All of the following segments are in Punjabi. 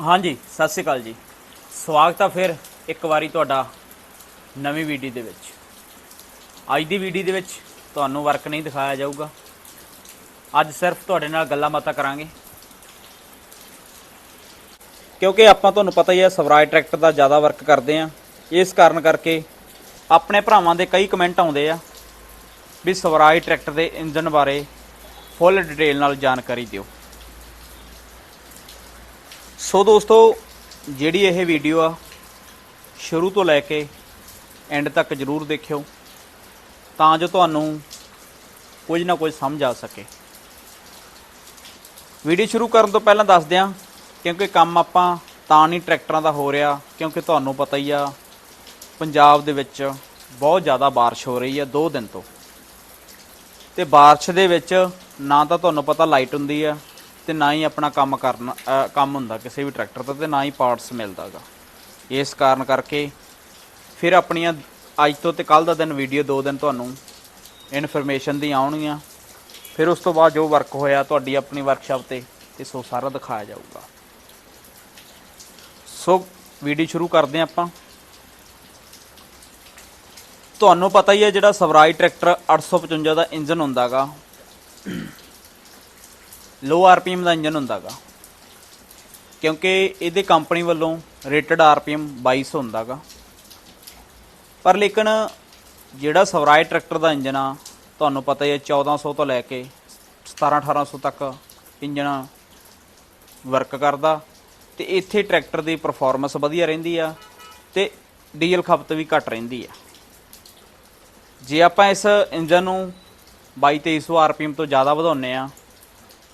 ਹਾਂਜੀ, ਸਤਿ ਸ਼੍ਰੀ ਅਕਾਲ ਜੀ। ਸਵਾਗਤ ਆ ਫਿਰ ਇੱਕ ਵਾਰੀ ਤੁਹਾਡਾ ਨਵੀਂ ਵੀਡੀਓ ਦੇ ਵਿੱਚ। ਅੱਜ ਦੀ ਵੀਡੀਓ ਦੇ ਵਿੱਚ ਤੁਹਾਨੂੰ ਵਰਕ ਨਹੀਂ ਦਿਖਾਇਆ ਜਾਊਗਾ। ਅੱਜ ਸਿਰਫ ਤੁਹਾਡੇ ਨਾਲ ਗੱਲਾਂ ਬਾਤਾਂ ਕਰਾਂਗੇ। ਕਿਉਂਕਿ ਆਪਾਂ ਤੁਹਾਨੂੰ ਪਤਾ ਹੀ ਹੈ, ਸਵਰਾਜ ਟਰੈਕਟਰ ਦਾ ਜ਼ਿਆਦਾ ਵਰਕ ਕਰਦੇ ਆ ਇਸ ਕਾਰਨ ਕਰਕੇ ਆਪਣੇ ਭਰਾਵਾਂ ਦੇ ਕਈ ਕਮੈਂਟ ਆਉਂਦੇ ਆ ਵੀ ਸਵਰਾਜ ਟਰੈਕਟਰ ਦੇ ਇੰਜਨ ਬਾਰੇ ਫੁੱਲ ਡਿਟੇਲ ਨਾਲ ਜਾਣਕਾਰੀ ਦਿਓ। ਸੋ ਦੋਸਤੋ, ਜਿਹੜੀ ਇਹ ਵੀਡੀਓ ਆ, ਸ਼ੁਰੂ ਤੋਂ ਲੈ ਕੇ ਐਂਡ ਤੱਕ ਜਰੂਰ ਦੇਖਿਓ, ਤਾਂ ਜੋ ਤੁਹਾਨੂੰ ਕੁਝ ਨਾ ਕੁਝ ਸਮਝ ਆ ਸਕੇ। ਵੀਡੀਓ ਸ਼ੁਰੂ ਕਰਨ ਤੋਂ ਪਹਿਲਾਂ ਦੱਸ ਦਿਆਂ ਕਿਉਂਕਿ ਕੰਮ ਆਪਾਂ ਤਾਂ ਨਹੀਂ ਟਰੈਕਟਰਾਂ ਦਾ ਹੋ ਰਿਹਾ, ਕਿਉਂਕਿ ਤੁਹਾਨੂੰ ਪਤਾ ਹੀ ਆ, ਪੰਜਾਬ ਦੇ ਵਿੱਚ ਬਹੁਤ ਜ਼ਿਆਦਾ ਬਾਰਿਸ਼ ਹੋ ਰਹੀ ਹੈ 2 ਦਿਨ ਤੋਂ। ਤੇ ਬਾਰਿਸ਼ ਦੇ ਵਿੱਚ ਨਾ ਤਾਂ ਤੁਹਾਨੂੰ ਪਤਾ ਲਾਈਟ ਹੁੰਦੀ ਆ ਤੇ ਨਾ ਹੀ ਆਪਣਾ ਕੰਮ ਕਰਨਾ ਕੰਮ ਹੁੰਦਾ ਕਿਸੇ ਵੀ ਟਰੈਕਟਰ ਦਾ ਤੇ ਨਾ ਹੀ ਪਾਰਟਸ ਮਿਲਦਾਗਾ। ਇਸ ਕਾਰਨ ਕਰਕੇ ਫਿਰ ਆਪਣੀਆਂ ਅੱਜ ਤੋਂ ਤੇ ਕੱਲ ਦਾ ਦਿਨ ਵੀਡੀਓ ਦੋ ਦਿਨ ਤੁਹਾਨੂੰ ਇਨਫੋਰਮੇਸ਼ਨ ਦੀ ਆਉਣਗੀਆਂ। ਫਿਰ ਉਸ ਤੋਂ ਬਾਅਦ ਜੋ ਵਰਕ ਹੋਇਆ ਤੁਹਾਡੀ ਆਪਣੀ ਵਰਕਸ਼ਾਪ ਤੇ ਤੇ ਸੋ ਸਾਰਾ ਦਿਖਾਇਆ ਜਾਊਗਾ। ਸੋ ਵੀਡੀਓ ਸ਼ੁਰੂ ਕਰਦੇ ਹਾਂ ਆਪਾਂ। ਤੁਹਾਨੂੰ ਪਤਾ ਹੀ ਹੈ ਜਿਹੜਾ ਸਵਰਾਜ ਟਰੈਕਟਰ 855 ਦਾ ਇੰਜਨ ਹੁੰਦਾਗਾ। ਲੋ ਆਰਪੀਐਮ ਦਾ ਇੰਜਨ ਹੁੰਦਾਗਾ। ਕਿਉਂਕਿ ਇਹਦੇ ਕੰਪਨੀ ਵੱਲੋਂ ਰੇਟਡ ਆਰਪੀਐਮ 2200 ਹੁੰਦਾਗਾ। ਪਰ ਲੇਕਿਨ ਜਿਹੜਾ ਸਵਰਾਜ ਟਰੈਕਟਰ ਦਾ ਇੰਜਨ ਆ, ਤੁਹਾਨੂੰ ਪਤਾ ਹੀ ਹੈ 1400 ਤੋਂ ਲੈ ਕੇ 17 1800 ਤੱਕ ਇੰਜਨ ਵਰਕ ਕਰਦਾ। ਤੇ ਇੱਥੇ ਟਰੈਕਟਰ ਦੀ ਪਰਫਾਰਮੈਂਸ ਵਧੀਆ ਰਹਿੰਦੀ ਆ ਤੇ ਡੀਜ਼ਲ ਖਪਤ ਵੀ ਘੱਟ ਰਹਿੰਦੀ ਆ। ਜੇ ਆਪਾਂ ਇਸ ਇੰਜਨ ਨੂੰ 2200 ਆਰਪੀਐਮ ਤੋਂ ਜ਼ਿਆਦਾ ਵਧਾਉਂਦੇ ਆ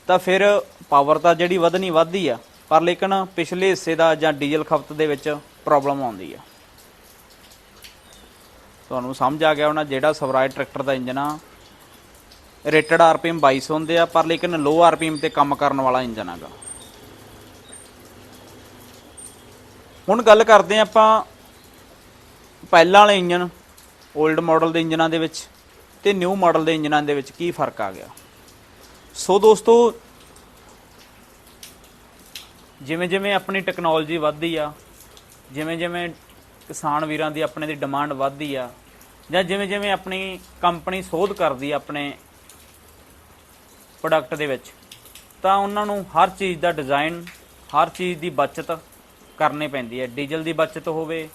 ਤਾਂ ਫਿਰ ਪਾਵਰ ਤਾਂ ਜਿਹੜੀ ਵਧਣੀ ਵੱਧਦੀ ਆ, ਪਰ ਲੇਕਿਨ ਪਿਛਲੇ ਹਿੱਸੇ ਦਾ ਜਾਂ ਡੀਜ਼ਲ ਖਪਤ ਦੇ ਵਿੱਚ ਪ੍ਰੋਬਲਮ ਆਉਂਦੀ ਆ। ਤੁਹਾਨੂੰ ਸਮਝ ਆ ਗਿਆ ਹੋਣਾ ਜਿਹੜਾ ਸਵਰਾਜ ਟਰੈਕਟਰ ਦਾ ਇੰਜਨ ਆ ਰੇਟਡ ਆਰਪੀਐਮ 2200 ਹੁੰਦੇ ਆ, ਪਰ ਲੇਕਿਨ ਲੋ ਆਰਪੀਐਮ ਤੇ ਕੰਮ ਕਰਨ ਵਾਲਾ ਇੰਜਨ ਹੈਗਾ। ਹੁਣ ਗੱਲ ਕਰਦੇ ਆ ਆਪਾਂ ਪਹਿਲਾਂ ਵਾਲੇ ਇੰਜਨ 올ਡ ਮਾਡਲ ਦੇ ਇੰਜਨਾਂ ਦੇ ਵਿੱਚ ਤੇ ਨਿਊ ਮਾਡਲ ਦੇ ਇੰਜਨਾਂ ਦੇ ਵਿੱਚ ਕੀ ਫ਼ਰਕ ਆ ਗਿਆ। ਸੋ ਦੋਸਤੋ ਜਿਵੇਂ ਜਿਵੇਂ ਆਪਣੀ ਟੈਕਨੋਲੋਜੀ ਵੱਧਦੀ ਆ ਜਿਵੇਂ ਜਿਵੇਂ ਕਿਸਾਨ ਵੀਰਾਂ ਦੀ ਆਪਣੇ ਦੀ ਡਿਮਾਂਡ ਵੱਧਦੀ ਆ, ਜਾਂ ਜਿਵੇਂ ਜਿਵੇਂ ਆਪਣੀ ਕੰਪਨੀ ਸੋਧ ਕਰਦੀ ਆ ਆਪਣੇ ਪ੍ਰੋਡਕਟ ਦੇ ਵਿੱਚ, ਤਾਂ ਉਹਨਾਂ ਨੂੰ ਹਰ ਚੀਜ਼ ਦਾ ਡਿਜ਼ਾਈਨ ਹਰ ਚੀਜ਼ ਦੀ ਬਚਤ ਕਰਨੀ ਪੈਂਦੀ ਹੈ ਡੀਜ਼ਲ ਦੀ ਬਚਤ ਹੋਵੇ,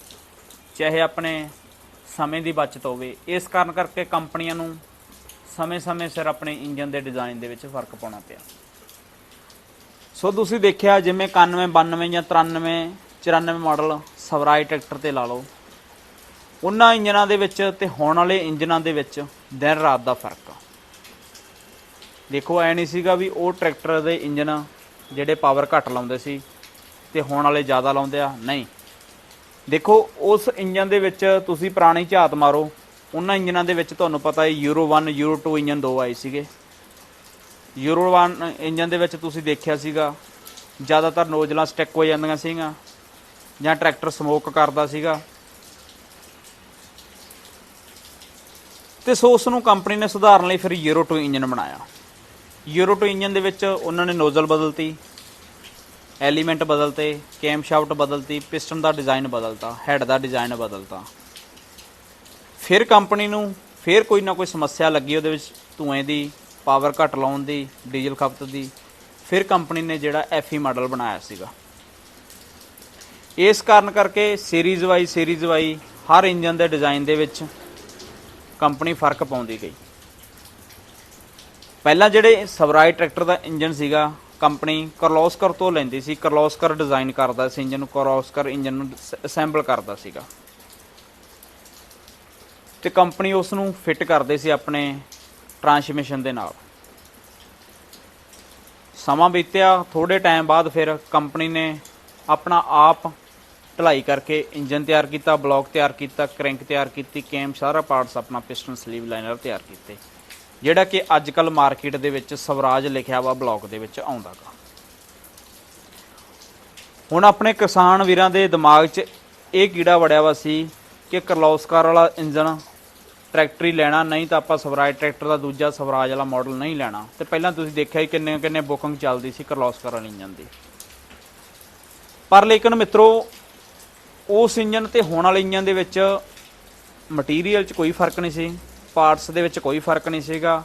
ਚਾਹੇ ਆਪਣੇ ਸਮੇਂ ਦੀ ਬਚਤ ਹੋਵੇ, ਇਸ ਕਾਰਨ ਕਰਕੇ ਕੰਪਨੀਆਂ ਨੂੰ ਸਮੇਂ-ਸਮੇਂ ਸਿਰ ਆਪਣੇ ਇੰਜਨ ਦੇ ਡਿਜ਼ਾਈਨ ਦੇ ਵਿੱਚ ਫ਼ਰਕ ਪਾਉਣਾ ਪਿਆ। ਸੋ ਤੁਸੀਂ ਦੇਖਿਆ ਜਿਵੇਂ 91 92 ਜਾਂ 93 94 ਮਾਡਲ ਸਵਰਾਜ ਟਰੈਕਟਰ ਤੇ ਲਾ ਲਓ। ਉਹਨਾਂ ਇੰਜਨਾਂ ਦੇ ਵਿੱਚ ਤੇ ਹੁਣ ਵਾਲੇ ਇੰਜਨਾਂ ਦੇ ਵਿੱਚ ਦਿਨ ਰਾਤ ਦਾ ਫ਼ਰਕ ਆ। ਦੇਖੋ, ਐ ਨਹੀਂ ਸੀਗਾ ਵੀ ਉਹ ਟਰੈਕਟਰ ਦੇ ਇੰਜਨ ਜਿਹੜੇ ਪਾਵਰ ਘੱਟ ਲਾਉਂਦੇ ਸੀ ਤੇ ਹੁਣ ਵਾਲੇ ਜ਼ਿਆਦਾ ਲਾਉਂਦੇ ਆ। ਨਹੀਂ। ਦੇਖੋ, ਉਸ ਇੰਜਨ ਦੇ ਵਿੱਚ ਤੁਸੀਂ ਪੁਰਾਣੀ ਝਾਤ ਮਾਰੋ ਉਹਨਾਂ ਇੰਜਨਾਂ ਦੇ ਵਿੱਚ ਤੁਹਾਨੂੰ ਪਤਾ ਹੈ ਯੂਰੋ 1 ਯੂਰੋ 2 ਇੰਜਨ ਦੋ ਆਏ ਸੀਗੇ। ਯੂਰੋ 1 ਇੰਜਨ ਦੇ ਵਿੱਚ ਤੁਸੀਂ ਦੇਖਿਆ ਸੀਗਾ, ਜ਼ਿਆਦਾਤਰ ਨੋਜ਼ਲਾਂ ਸਟਿਕ ਹੋ ਜਾਂਦੀਆਂ ਸੀਗੀਆਂ ਜਾਂ ਟਰੈਕਟਰ ਸਮੋਕ ਕਰਦਾ ਸੀਗਾ। ਤੇ ਸੋ ਉਸ ਨੂੰ ਕੰਪਨੀ ਨੇ ਸੁਧਾਰਨ ਲਈ ਫਿਰ ਯੂਰੋ 2 ਇੰਜਨ ਬਣਾਇਆ। ਯੂਰੋ 2 ਇੰਜਨ ਦੇ ਵਿੱਚ ਉਹਨਾਂ ਨੇ ਨੋਜ਼ਲ ਬਦਲਤੀ ਐਲੀਮੈਂਟ ਬਦਲਤੇ ਕੈਮ ਸ਼ਾਫਟ ਬਦਲਤੀ ਪਿਸਟਨ ਦਾ ਡਿਜ਼ਾਈਨ ਬਦਲਤਾ ਹੈਡ ਦਾ ਡਿਜ਼ਾਈਨ ਬਦਲਤਾ। ਫਿਰ ਕੰਪਨੀ ਨੂੰ ਫਿਰ ਕੋਈ ਨਾ ਕੋਈ ਸਮੱਸਿਆ ਲੱਗੀ ਉਹਦੇ ਵਿੱਚ ਧੂਏ ਦੀ ਪਾਵਰ ਘੱਟ ਲਾਉਣ ਦੀ, ਡੀਜ਼ਲ ਖਪਤ ਦੀ, ਫਿਰ ਕੰਪਨੀ ਨੇ ਜਿਹੜਾ ਐਫਈ ਮਾਡਲ ਬਣਾਇਆ ਸੀਗਾ। ਇਸ ਕਾਰਨ ਕਰਕੇ ਸੀਰੀਜ਼ ਵਾਈ ਸੀਰੀਜ਼ ਵਾਈ ਹਰ ਇੰਜਨ ਦੇ ਡਿਜ਼ਾਈਨ ਦੇ ਵਿੱਚ ਕੰਪਨੀ ਫ਼ਰਕ ਪਾਉਂਦੀ ਗਈ। ਪਹਿਲਾਂ ਜਿਹੜੇ ਸਵਰਾਜ ਟਰੈਕਟਰ ਦਾ ਇੰਜਨ ਸੀਗਾ, ਕੰਪਨੀ ਕਰਲੋਸਕਰ ਤੋਂ ਲੈਂਦੀ ਸੀ। ਕਰਲੋਸਕਰ ਡਿਜ਼ਾਈਨ ਕਰਦਾ ਸੀ ਇੰਜਨ ਨੂੰ ਕਰਲੋਸਕਰ ਇੰਜਨ ਨੂੰ ਅਸੈਂਬਲ ਕਰਦਾ ਸੀਗਾ। ਤੇ ਕੰਪਨੀ ਉਸ ਨੂੰ ਫਿੱਟ ਕਰਦੇ ਸੀ ਆਪਣੇ ਟਰਾਂਸਮਿਸ਼ਨ ਦੇ ਨਾਲ। ਸਮਾਂ ਬੀਤਿਆ ਥੋੜੇ ਟਾਈਮ ਬਾਅਦ ਫਿਰ ਕੰਪਨੀ ਨੇ ਆਪਣਾ ਆਪ ਢਲਾਈ ਕਰਕੇ ਇੰਜਨ ਤਿਆਰ ਕੀਤਾ, ਬਲੌਕ ਤਿਆਰ ਕੀਤਾ, ਕ੍ਰੈਂਕ ਤਿਆਰ ਕੀਤੀ, ਕੈਮ, ਸਾਰਾ ਪਾਰਟਸ ਆਪਣਾ ਪਿਸਟਨ ਸਲੀਵ ਲਾਈਨਰ ਤਿਆਰ ਕੀਤੇ। ਜਿਹੜਾ ਕਿ ਅੱਜ ਕੱਲ ਮਾਰਕੀਟ ਦੇ ਵਿੱਚ ਸਵਰਾਜ ਲਿਖਿਆ ਵਾ ਬਲੌਕ ਦੇ ਵਿੱਚ ਆਉਂਦਾ ਗਾ। ਹੁਣ ਆਪਣੇ ਕਿਸਾਨ ਵੀਰਾਂ ਦੇ ਦਿਮਾਗ 'ਚ ਇਹ ਕੀੜਾ ਵੜਿਆ ਵਾ ਸੀ ਕਿ ਕਰਲੋਸਕਰ ਵਾਲਾ ਇੰਜਨ ਟਰੈਕਟਰ ਹੀ ਲੈਣਾ, ਨਹੀਂ ਤਾਂ ਆਪਾਂ ਸਵਰਾਜ ਟਰੈਕਟਰ ਦਾ ਦੂਜਾ ਸਵਰਾਜ ਵਾਲਾ ਮਾਡਲ ਨਹੀਂ ਲੈਣਾ। ਤੇ ਪਹਿਲਾਂ ਤੁਸੀਂ ਦੇਖਿਆ ਹੀ ਕਿੰਨੇ ਕਿੰਨੇ ਬੁਕਿੰਗ ਚੱਲਦੀ ਸੀ ਕਰਲੋਸਕਰ ਵਾਲੇ ਇੰਜਨ ਦੀ। ਪਰ ਲੇਕਿਨ ਮਿੱਤਰੋ, ਉਸ ਇੰਜਨ ਤੇ ਹੋਣ ਵਾਲੇ ਇੰਜਨ ਦੇ ਵਿੱਚ ਮਟੀਰੀਅਲ 'ਚ ਕੋਈ ਫ਼ਰਕ ਨਹੀਂ ਸੀ। ਪਾਰਟਸ ਦੇ ਵਿੱਚ ਕੋਈ ਫ਼ਰਕ ਨਹੀਂ ਸੀਗਾ।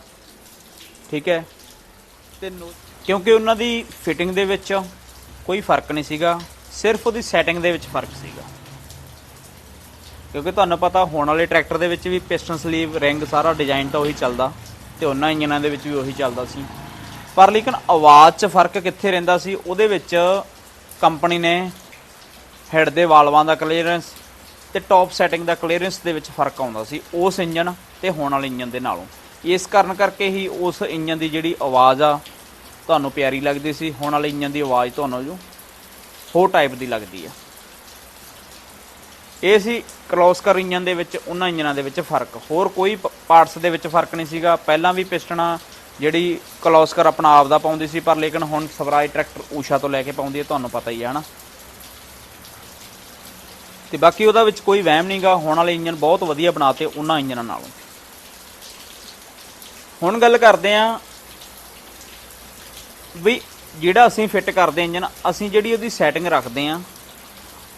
ਠੀਕ ਹੈ? ਤੇ ਕਿਉਂਕਿ ਉਹਨਾਂ ਦੀ ਫਿਟਿੰਗ ਦੇ ਵਿੱਚ ਕੋਈ ਫ਼ਰਕ ਨਹੀਂ ਸੀਗਾ। ਸਿਰਫ ਉਹਦੀ ਸੈਟਿੰਗ ਦੇ ਵਿੱਚ ਫ਼ਰਕ ਸੀਗਾ। ਕਿਉਂਕਿ ਤੁਹਾਨੂੰ ਪਤਾ ਹੋਣ ਵਾਲੇ ਟਰੈਕਟਰ ਦੇ ਵਿੱਚ ਵੀ ਪਿਸਟਨ ਸਲੀਵ ਰਿੰਗ ਸਾਰਾ ਡਿਜ਼ਾਈਨ ਤਾਂ ਉਹੀ ਚੱਲਦਾ ਤੇ ਉਹਨਾਂ ਇੰਜਨਾਂ ਦੇ ਵਿੱਚ ਵੀ ਉਹੀ ਚੱਲਦਾ ਸੀ। ਪਰ ਲੇਕਿਨ ਆਵਾਜ਼ 'ਚ ਫ਼ਰਕ ਕਿੱਥੇ ਰਹਿੰਦਾ ਸੀ? ਉਹਦੇ ਵਿੱਚ ਕੰਪਨੀ ਨੇ ਹੈਡ ਦੇ ਵਾਲਵਾਂ ਦਾ ਕਲੀਅਰੈਂਸ ਤੇ ਟੌਪ ਸੈਟਿੰਗ ਦਾ ਕਲੀਅਰੈਂਸ ਦੇ ਵਿੱਚ ਫ਼ਰਕ ਆਉਂਦਾ ਸੀ ਉਸ ਇੰਜਨ ਤੇ ਹੋਣ ਵਾਲੇ ਇੰਜਨ ਦੇ ਨਾਲੋਂ। ਇਸ ਕਾਰਨ ਕਰਕੇ ਹੀ ਉਸ ਇੰਜਨ ਦੀ ਜਿਹੜੀ ਆਵਾਜ਼ ਆ, ਤੁਹਾਨੂੰ ਪਿਆਰੀ ਲੱਗਦੀ ਸੀ, ਹੋਣ ਵਾਲੇ ਇੰਜਨ ਦੀ ਆਵਾਜ਼ ਤੁਹਾਨੂੰ ਜੋ ਹੋਰ ਟਾਈਪ ਦੀ ਲੱਗਦੀ ਆ। ਇਹ ਸੀ ਕਲੋਸਕਰ ਇੰਜਨ ਦੇ ਵਿੱਚ, ਉਹਨਾਂ ਇੰਜਨਾਂ ਦੇ ਵਿੱਚ ਫ਼ਰਕ। ਹੋਰ ਕੋਈ ਪਾਰਟਸ ਦੇ ਵਿੱਚ ਫ਼ਰਕ ਨਹੀਂ ਸੀਗਾ। ਪਹਿਲਾਂ ਵੀ ਪਿਸਟਣਾ ਜਿਹੜੀ ਕਲੋਸਕਰ ਆਪਣਾ ਆਪ ਦਾ ਪਾਉਂਦੀ ਸੀ, ਪਰ ਲੇਕਿਨ ਹੁਣ ਸਵਰਾਜ ਟਰੈਕਟਰ ਊਸ਼ਾ ਤੋਂ ਲੈ ਕੇ ਪਾਉਂਦੀ ਹੈ, ਤੁਹਾਨੂੰ ਪਤਾ ਹੀ ਹੈ, ਹਨਾ? ਤੇ ਬਾਕੀ ਉਹਦਾ ਵਿੱਚ ਕੋਈ ਵਹਿਮ ਨਹੀਂਗਾ ਹੋਣ ਵਾਲੇ ਇੰਜਨ ਬਹੁਤ ਵਧੀਆ ਬਣਾਤੇ ਉਹਨਾਂ ਇੰਜਨਾਂ ਨਾਲੋਂ। ਹੁਣ ਗੱਲ ਕਰਦੇ ਆਂ ਵੀ ਜਿਹੜਾ ਅਸੀਂ ਫਿੱਟ ਕਰਦੇ ਇੰਜਨ, ਅਸੀਂ ਜਿਹੜੀ ਉਹਦੀ ਸੈਟਿੰਗ ਰੱਖਦੇ ਆਂ